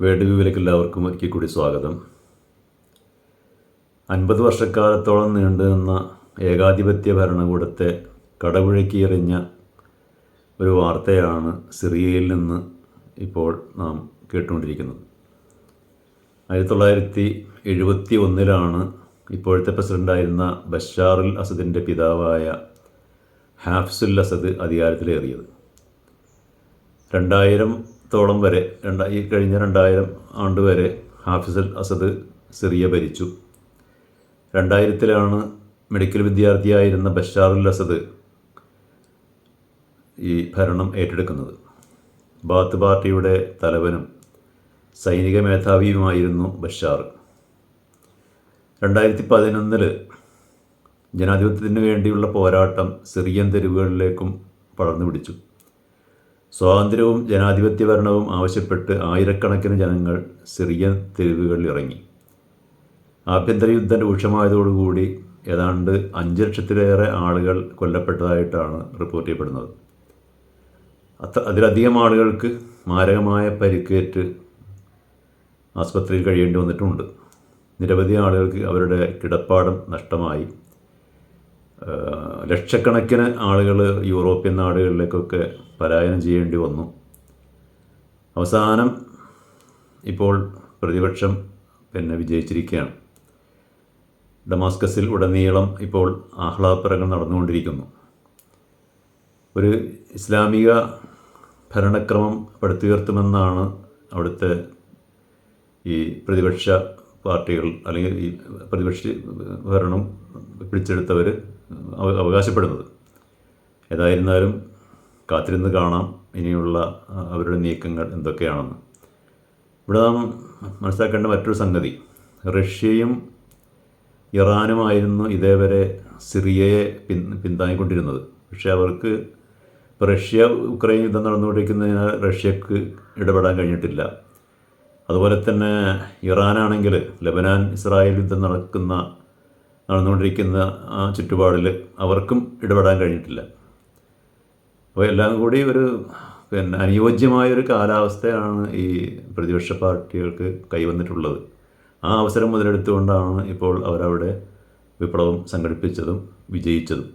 വ്യൂവിലേക്ക് എല്ലാവർക്കും ഒരിക്കൽ കൂടി സ്വാഗതം. അൻപത് വർഷക്കാലത്തോളം നീണ്ടു നിന്ന ഏകാധിപത്യ ഭരണകൂടത്തെ കടപുഴക്കി എറിഞ്ഞ ഒരു വാർത്തയാണ് സിറിയയിൽ നിന്ന് ഇപ്പോൾ നാം കേട്ടുകൊണ്ടിരിക്കുന്നത്. ആയിരത്തി തൊള്ളായിരത്തി എഴുപത്തി ഒന്നിലാണ് ഇപ്പോഴത്തെ പ്രസിഡന്റായിരുന്ന ബഷാറുൽ അസദിന്റെ പിതാവായ ഹാഫ്സുൽ അസദ് അധികാരത്തിലേറിയത്. രണ്ടായിരത്തോളം വരെ രണ്ട ഈ കഴിഞ്ഞ രണ്ടായിരം ആണ്ട് വരെ ഹാഫിസൽ അസദ് സിറിയ ഭരിച്ചു. രണ്ടായിരത്തിലാണ് മെഡിക്കൽ വിദ്യാർത്ഥിയായിരുന്ന ബഷാറുൽ അസദ് ഈ ഭരണം ഏറ്റെടുക്കുന്നത്. ബാത്ത് പാർട്ടിയുടെ തലവനും സൈനിക മേധാവിയുമായിരുന്നു ബഷാർ. രണ്ടായിരത്തി പതിനൊന്നിൽ ജനാധിപത്യത്തിന് വേണ്ടിയുള്ള പോരാട്ടം സിറിയൻ തെരുവുകളിലേക്കും പടർന്നു പിടിച്ചു സ്വാതന്ത്ര്യവും ജനാധിപത്യ ഭരണവും ആവശ്യപ്പെട്ട് ആയിരക്കണക്കിന് ജനങ്ങൾ സിറിയൻ തെരുവുകളിൽ ഇറങ്ങി. ആഭ്യന്തര യുദ്ധം രൂക്ഷമായതോടുകൂടി ഏതാണ്ട് അഞ്ച് ലക്ഷത്തിലേറെ ആളുകൾ കൊല്ലപ്പെട്ടതായിട്ടാണ് റിപ്പോർട്ട് ചെയ്യപ്പെടുന്നത്. അത്ര അതിലധികം ആളുകൾക്ക് മാരകമായ പരിക്കേറ്റ് ആസ്പത്രിയിൽ കഴിയേണ്ടി വന്നിട്ടുമുണ്ട്. നിരവധി ആളുകൾക്ക് അവരുടെ കിടപ്പാടം നഷ്ടമായി. ലക്ഷക്കണക്കിന് ആളുകൾ യൂറോപ്യൻ നാടുകളിലേക്കൊക്കെ പലായനം ചെയ്യേണ്ടി വന്നു. അവസാനം ഇപ്പോൾ പ്രതിപക്ഷം പിന്നെ വിജയിച്ചിരിക്കുകയാണ്. ഡമാസ്കസിൽ ഉടനീളം ഇപ്പോൾ ആഹ്ലാദപരങ്ങൾ നടന്നുകൊണ്ടിരിക്കുന്നു. ഒരു ഇസ്ലാമിക ഭരണക്രമം പടുത്തുയർത്തുമെന്നാണ് അവിടുത്തെ ഈ പ്രതിപക്ഷ പാർട്ടികൾ അല്ലെങ്കിൽ ഈ പ്രതിപക്ഷ ഭരണം പിടിച്ചെടുത്തവർ അവകാശപ്പെടുന്നത്. ഏതായിരുന്നാലും കാത്തിരുന്ന് കാണാം ഇനിയുള്ള അവരുടെ നീക്കങ്ങൾ എന്തൊക്കെയാണെന്ന്. ഇവിടെ നാം മനസ്സിലാക്കേണ്ട മറ്റൊരു സംഗതി. റഷ്യയും ഇറാനുമായിരുന്നു ഇതേവരെ സിറിയയെ പിൻ പിന്താങ്ങിക്കൊണ്ടിരുന്നത്. പക്ഷേ അവർക്ക് റഷ്യ ഉക്രൈൻ യുദ്ധം നടന്നുകൊണ്ടിരിക്കുന്നതിനാൽ റഷ്യക്ക് ഇടപെടാൻ കഴിഞ്ഞിട്ടില്ല. അതുപോലെ തന്നെ ഇറാനാണെങ്കിൽ ലബനാൻ ഇസ്രായേൽ യുദ്ധം നടക്കുന്ന നടന്നുകൊണ്ടിരിക്കുന്ന ആ ചുറ്റുപാടിൽ അവർക്കും ഇടപെടാൻ കഴിഞ്ഞിട്ടില്ല. അപ്പോൾ എല്ലാം കൂടി ഒരു പിന്നെ അനുയോജ്യമായൊരു കാലാവസ്ഥയാണ് ഈ പ്രതിപക്ഷ പാർട്ടികൾക്ക് കൈവന്നിട്ടുള്ളത്. ആ അവസരം മുതലെടുത്തുകൊണ്ടാണ് ഇപ്പോൾ അവരവിടെ വിപ്ലവം സംഘടിപ്പിച്ചതും വിജയിച്ചതും.